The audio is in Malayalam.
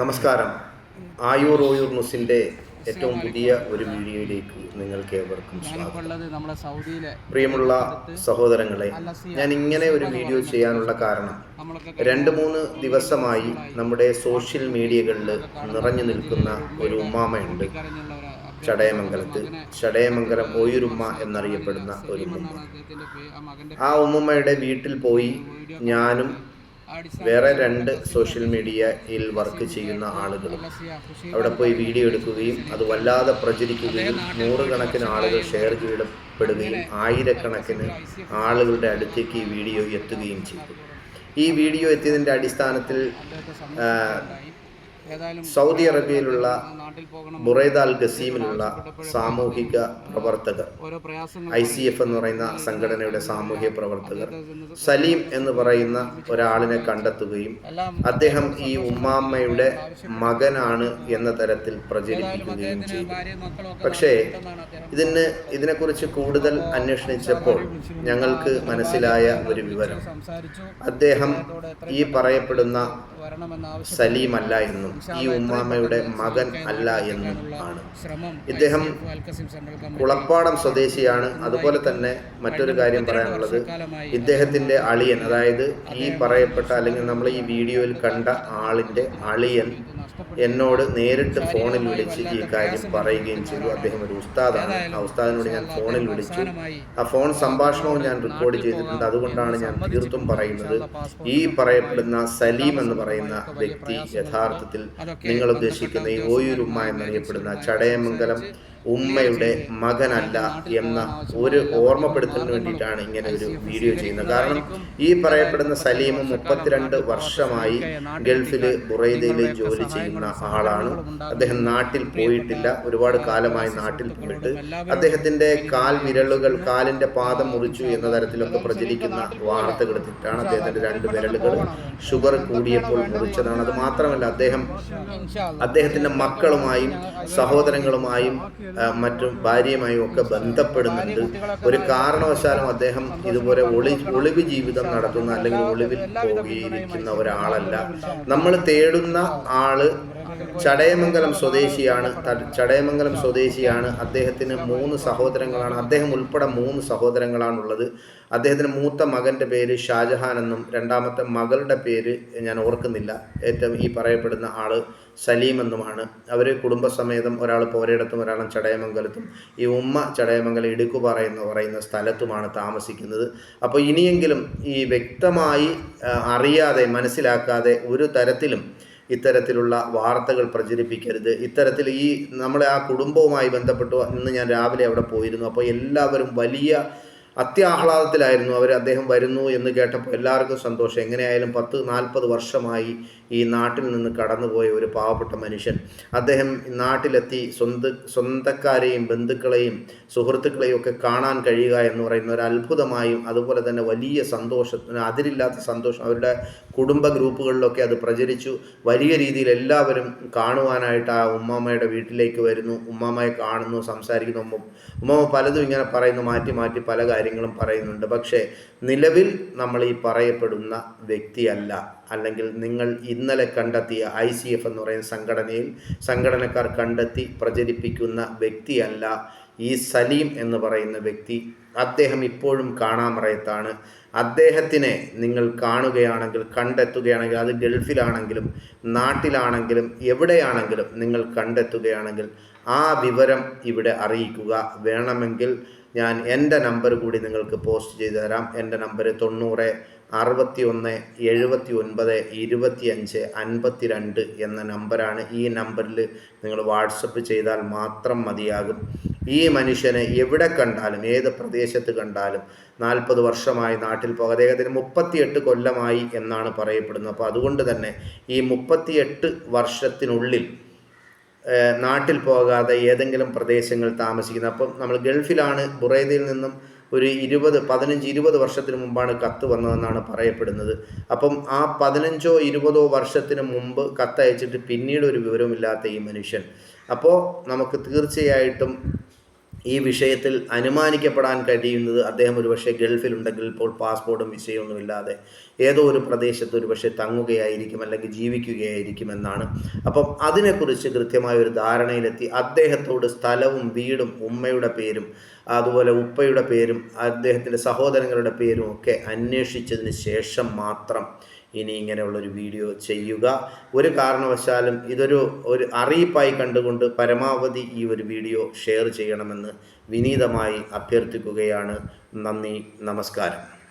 നമസ്കാരം. ആയൂർ ഓയൂർ ന്യൂസിന്റെ ഏറ്റവും പുതിയ ഒരു വീഡിയോയിലേക്ക് നിങ്ങൾക്ക് ഏവർക്കും സ്വാഗതം. പ്രിയമുള്ള സഹോദരങ്ങളെ ഞാൻ ഇങ്ങനെ ഒരു വീഡിയോ ചെയ്യാനുള്ള കാരണം രണ്ട് മൂന്ന് ദിവസമായി നമ്മുടെ സോഷ്യൽ മീഡിയകളിൽ നിറഞ്ഞു നിൽക്കുന്ന ഒരു ഉമ്മാമയുണ്ട്. ചടയമംഗലത്ത്. ചടയമംഗലം ഓയൂരുമ്മ എന്നറിയപ്പെടുന്ന ഒരു ഉമ്മ ആ ഉമ്മയുടെ ആ ഉമ്മമ്മയുടെ വീട്ടിൽ പോയി ഞാനും വേറെ രണ്ട് സോഷ്യൽ മീഡിയയിൽ വർക്ക് ചെയ്യുന്ന ആളുകളും അവിടെ പോയി വീഡിയോ എടുക്കുകയും അത് വല്ലാതെ പ്രചരിക്കുകയും നൂറുകണക്കിന് ആളുകൾ ഷെയർ ചെയ്യപ്പെടുകയും ആയിരക്കണക്കിന് ആളുകളുടെ അടുത്തേക്ക് ഈ വീഡിയോ എത്തുകയും ചെയ്തു. ഈ വീഡിയോ എത്തിയതിന്റെ അടിസ്ഥാനത്തിൽ സൗദി അറേബ്യയിലുള്ള അൽ ഗസീമിലുള്ള സാമൂഹിക പ്രവർത്തകർ ഐ സി എഫ് എന്ന് പറയുന്ന സംഘടനയുടെ സാമൂഹിക പ്രവർത്തകർ സലീം എന്ന് പറയുന്ന ഒരാളിനെ കണ്ടെത്തുകയും അദ്ദേഹം ഈ ഉമ്മാമ്മയുടെ മകനാണ് എന്ന തരത്തിൽ പ്രചരിപ്പിക്കുകയും ചെയ്തു. പക്ഷേ ഇതിന് ഇതിനെക്കുറിച്ച് കൂടുതൽ അന്വേഷിച്ചപ്പോൾ ഞങ്ങൾക്ക് മനസ്സിലായ ഒരു വിവരം. അദ്ദേഹം ഈ പറയപ്പെടുന്ന സലീം അല്ല എന്നും ഈ ഉമ്മാമയുടെ മകൻ അല്ല എന്നും ആണ്. ഇദ്ദേഹം കുളപ്പാടം സ്വദേശിയാണ്. അതുപോലെ തന്നെ മറ്റൊരു കാര്യം പറയാനുള്ളത്. ഇദ്ദേഹത്തിന്റെ അളിയൻ അതായത് ഈ പറയപ്പെട്ട അല്ലെങ്കിൽ നമ്മൾ ഈ വീഡിയോയിൽ കണ്ട ആളിന്റെ അളിയൻ എന്നോട് നേരിട്ട് ഫോണിൽ വിളിച്ച് ഈ കാര്യം പറയുകയും ചെയ്തു. അദ്ദേഹം ഒരു ഉസ്താദാണ്. ആ ഉസ്താദിനോട് ഞാൻ ഫോണിൽ വിളിച്ചു. ആ ഫോൺ സംഭാഷണവും ഞാൻ റെക്കോർഡ് ചെയ്തിട്ടുണ്ട്. അതുകൊണ്ടാണ് ഞാൻ തീർത്തും പറയുന്നത്. ഈ പറയപ്പെടുന്ന സലീം എന്ന് പറയുന്ന വ്യക്തി യഥാർത്ഥത്തിൽ നിങ്ങൾ ഉദ്ദേശിക്കുന്ന ഈ ഓയൂരുമ്മ എന്നറിയപ്പെടുന്ന ചടയമംഗലം ഉമ്മയുടെ മകനല്ല എന്ന ഒരു ഓർമ്മപ്പെടുത്തലിന് വേണ്ടിയിട്ടാണ് ഇങ്ങനെ ഒരു വീഡിയോ ചെയ്യുന്നത്. കാരണം ഈ പറയപ്പെടുന്ന സലീം മുപ്പത്തിരണ്ട് വർഷമായി ഗൾഫിൽ ബുറൈദയിൽ ജോലി ചെയ്യുന്ന ആളാണ്. അദ്ദേഹം നാട്ടിൽ പോയിട്ടില്ല. ഒരുപാട് കാലമായി നാട്ടിൽ പോയിട്ട് അദ്ദേഹത്തിന്റെ കാൽ വിരലുകൾ കാലിന്റെ പാദം മുറിച്ചു എന്ന തരത്തിലൊക്കെ പ്രചരിക്കുന്ന വാർത്തകൾ തെറ്റാണ് അദ്ദേഹത്തിന്റെ രണ്ട് വിരലുകൾ ഷുഗർ കൂടിയപ്പോൾ മുറിച്ചതാണ്. അത് മാത്രമല്ല അദ്ദേഹം അദ്ദേഹത്തിന്റെ മക്കളുമായും സഹോദരങ്ങളുമായും മറ്റും ഭാര്യയുമായും ഒക്കെ ബന്ധപ്പെടുന്നുണ്ട്. ഒരു കാരണവശാലും അദ്ദേഹം ഇതുപോലെ ഒളി ഒളിവ് ജീവിതം നടത്തുന്ന അല്ലെങ്കിൽ ഒളിവിൽ പോയിരിക്കുന്ന ഒരാളല്ല. നമ്മൾ തേടുന്ന ആൾ ചടയമംഗലം സ്വദേശിയാണ് ചടയമംഗലം സ്വദേശിയാണ്. അദ്ദേഹത്തിന് മൂന്ന് സഹോദരങ്ങളാണ്. അദ്ദേഹം ഉൾപ്പെടെ മൂന്ന് സഹോദരങ്ങളാണുള്ളത്. അദ്ദേഹത്തിന് മൂത്ത മകന്റെ പേര് ഷാജഹാൻ എന്നും രണ്ടാമത്തെ മകളുടെ പേര് ഞാൻ ഓർക്കുന്നില്ല. ഏറ്റവും ഈ പറയപ്പെടുന്ന ആൾ സലീം എന്നുമാണ്. അവർ കുടുംബസമേതം ഒരാൾ പോരയിടത്തും ഒരാൾ ചടയമംഗലത്തും ഈ ഉമ്മ ചടയമംഗലം ഇടുക്കുപാറ എന്ന് പറയുന്ന സ്ഥലത്തുമാണ് താമസിക്കുന്നത്. അപ്പോൾ ഇനിയെങ്കിലും ഈ വ്യക്തമായി അറിയാതെ മനസ്സിലാക്കാതെ ഒരു തരത്തിലും ഇത്തരത്തിലുള്ള വാർത്തകൾ പ്രചരിപ്പിക്കരുത്. ഇത്തരത്തിൽ ഈ നമ്മളെ ആ കുടുംബവുമായി ബന്ധപ്പെട്ടു ഇന്ന് ഞാൻ രാവിലെ അവിടെ പോയിരുന്നു. അപ്പോൾ എല്ലാവരും വലിയ അത്യാഹ്ലാദത്തിലായിരുന്നു. അവർ അദ്ദേഹം വരുന്നു എന്ന് കേട്ടപ്പോൾ എല്ലാവർക്കും സന്തോഷം. എങ്ങനെയായാലും പത്ത് നാൽപ്പത് വർഷമായി ഈ നാട്ടിൽ നിന്ന് കടന്നുപോയ ഒരു പാവപ്പെട്ട മനുഷ്യൻ. അദ്ദേഹം നാട്ടിലെത്തി സ്വന്ത സ്വന്തക്കാരെയും ബന്ധുക്കളെയും സുഹൃത്തുക്കളെയും ഒക്കെ കാണാൻ കഴിയുക എന്ന് പറയുന്ന ഒരു അത്ഭുതമായും അതുപോലെ തന്നെ വലിയ സന്തോഷത്തിന് അതിരില്ലാത്ത സന്തോഷം അവരുടെ കുടുംബ ഗ്രൂപ്പുകളിലൊക്കെ അത് പ്രചരിച്ചു. വലിയ രീതിയിൽ എല്ലാവരും കാണുവാനായിട്ട് ആ ഉമ്മാമ്മയുടെ വീട്ടിലേക്ക് വരുന്നു. ഉമ്മാമ്മയെ കാണുന്നു സംസാരിക്കുന്നു. ഉമ്മ ഉമ്മാമ്മ പലതും ഇങ്ങനെ പറയുന്നു മാറ്റി മാറ്റി പല കാര്യങ്ങളും പറയുന്നുണ്ട്. പക്ഷേ നിലവിൽ നമ്മൾ ഈ പറയപ്പെടുന്ന വ്യക്തിയല്ല. അല്ലെങ്കിൽ നിങ്ങൾ ഇന്നലെ കണ്ടെത്തിയ ഐ സി എഫ് എന്ന് പറയുന്ന സംഘടനയിൽ സംഘടനക്കാർ കണ്ടെത്തി പ്രചരിപ്പിക്കുന്ന വ്യക്തിയല്ല ഈ സലീം എന്ന് പറയുന്ന വ്യക്തി. അദ്ദേഹം ഇപ്പോഴും കാണാമറയത്താണ്. അദ്ദേഹത്തിനെ നിങ്ങൾ കാണുകയാണെങ്കിൽ കണ്ടെത്തുകയാണെങ്കിൽ അത് ഗൾഫിലാണെങ്കിലും നാട്ടിലാണെങ്കിലും എവിടെയാണെങ്കിലും നിങ്ങൾ കണ്ടെത്തുകയാണെങ്കിൽ ആ വിവരം ഇവിടെ അറിയിക്കുക. വേണമെങ്കിൽ ഞാൻ എന്റെ നമ്പർ കൂടി നിങ്ങൾക്ക് പോസ്റ്റ് ചെയ്തു തരാം. എന്റെ നമ്പർ തൊണ്ണൂറ് അറുപത്തി ഒന്ന് എഴുപത്തി ഒൻപത് ഇരുപത്തി അഞ്ച് അൻപത്തി രണ്ട് എന്ന നമ്പറാണ് ഈ നമ്പറിൽ നിങ്ങൾ വാട്സപ്പ് ചെയ്താൽ മാത്രം മതിയാകും. ഈ മനുഷ്യനെ എവിടെ കണ്ടാലും ഏത് പ്രദേശത്ത് കണ്ടാലും നാൽപ്പത് വർഷമായി നാട്ടിൽ പോകുക അദ്ദേഹത്തിന് മുപ്പത്തിയെട്ട് കൊല്ലമായി എന്നാണ് പറയപ്പെടുന്നത്. അപ്പോൾ അതുകൊണ്ട് തന്നെ ഈ മുപ്പത്തിയെട്ട് വർഷത്തിനുള്ളിൽ നാട്ടിൽ പോകാതെ ഏതെങ്കിലും പ്രദേശങ്ങൾ താമസിക്കുന്നത്. അപ്പം നമ്മൾ ഗൾഫിലാണ്. ബുറൈദയിൽ നിന്നും ഒരു ഇരുപത് പതിനഞ്ച് ഇരുപത് വർഷത്തിന് മുമ്പാണ് കത്ത് വന്നതെന്നാണ് പറയപ്പെടുന്നത്. അപ്പം ആ പതിനഞ്ചോ ഇരുപതോ വർഷത്തിന് മുമ്പ് കത്തയച്ചിട്ട് പിന്നീട് ഒരു വിവരമില്ലാത്ത ഈ മനുഷ്യൻ. അപ്പോൾ നമുക്ക് തീർച്ചയായിട്ടും ഈ വിഷയത്തിൽ അനുമാനിക്കപ്പെടാൻ കഴിയുന്നത് അദ്ദേഹം ഒരുപക്ഷെ ഗൾഫിലുണ്ടെങ്കിൽ ഇപ്പോൾ പാസ്പോർട്ടും വിഷയമൊന്നുമില്ലാതെ ഏതോ ഒരു പ്രദേശത്ത് ഒരുപക്ഷെ തങ്ങുകയായിരിക്കും അല്ലെങ്കിൽ ജീവിക്കുകയായിരിക്കും എന്നാണ്. അപ്പം അതിനെക്കുറിച്ച് കൃത്യമായ ഒരു ധാരണയിലെത്തി. അദ്ദേഹത്തോട് സ്ഥലവും വീടും ഉമ്മയുടെ പേരും അതുപോലെ ഉപ്പയുടെ പേരും അദ്ദേഹത്തിന്റെ സഹോദരങ്ങളുടെ പേരും ഒക്കെ അന്വേഷിച്ചതിന് ശേഷം മാത്രം ഇനി ഇങ്ങനെയുള്ളൊരു വീഡിയോ ചെയ്യുക. ഒരു കാരണവശാലും ഇതൊരു ഒരു അറിയിപ്പായി കണ്ടുകൊണ്ട് പരമാവധി ഈ ഒരു വീഡിയോ ഷെയർ ചെയ്യണമെന്ന് വിനീതമായി അഭ്യർത്ഥിക്കുകയാണ്. നന്ദി നമസ്കാരം.